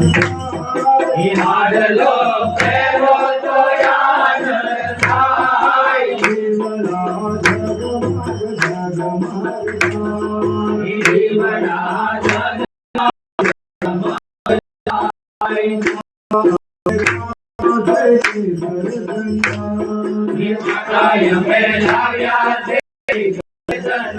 हिमार लो फेरो तो यान थाई हिमला जग मार जग मार हिमला जग मार हिमालय में लाया तेरी गजन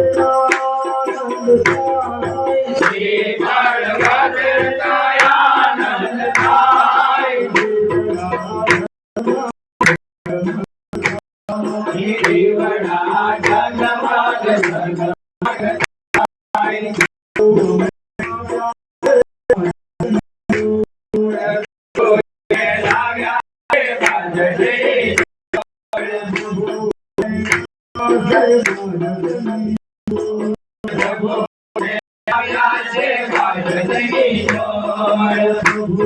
I'm not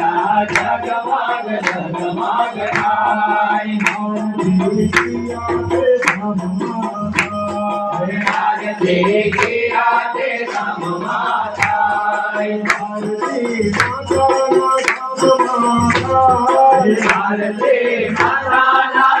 দেখে আতে সমমাতায় ভারতে মাতা না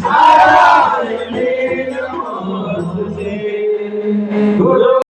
Hallelujah. Gol.